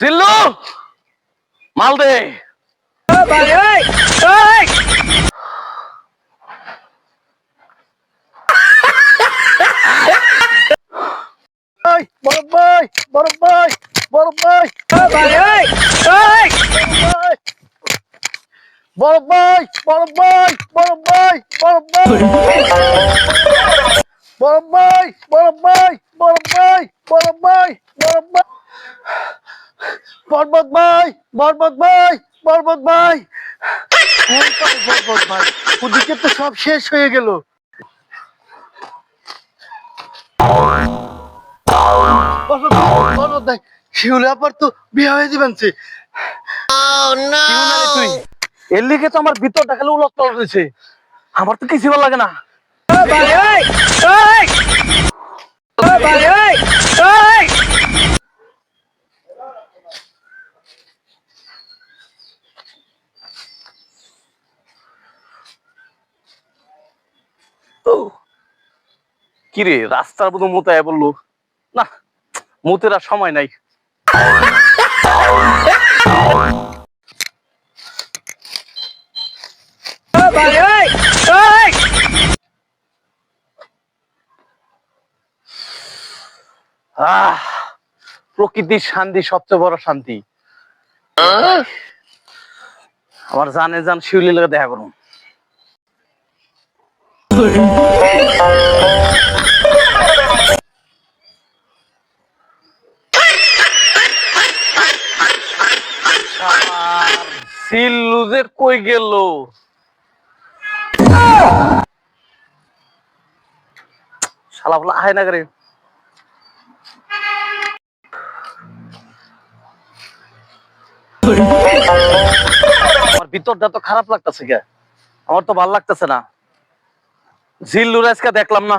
টিল্লু মাল দে বড় ভাই বড় ভাই বড় ভাই বড় ভাই বড় ভাই বড় ভাই বড় ভাই বড় ভাই বড় ভাই বড় ভাই বড় ভাই বড় ভাই পর্বত ভাই পর্বত ভাই পর্বত ভাই। পর্বত ভাই? ওদিকে তো সব শেষ হয়ে গেল। ভাই, শিউলে আবার তো বিয়ে হয়ে দিবেন সে। এর লিগে তো আমার ভিতরটা খালি উলট পালট হয়েছে। আমার তো কিছু ভালো লাগে না। কিরে, রাস্তার মতো মোতায় বলল না, মুতের সময় নাই। প্রকৃতির শান্তি সবচেয়ে বড় শান্তি। আমার জানে জান শিউলি লাগে দেখা করুন। সিল্লুদের কই গেল? শালা বলা না করে আমার ভিতরটা তো খারাপ লাগতেছে কে আমার তো ভালো লাগতেছে না। জিল্লুর আজকে দেখলাম না।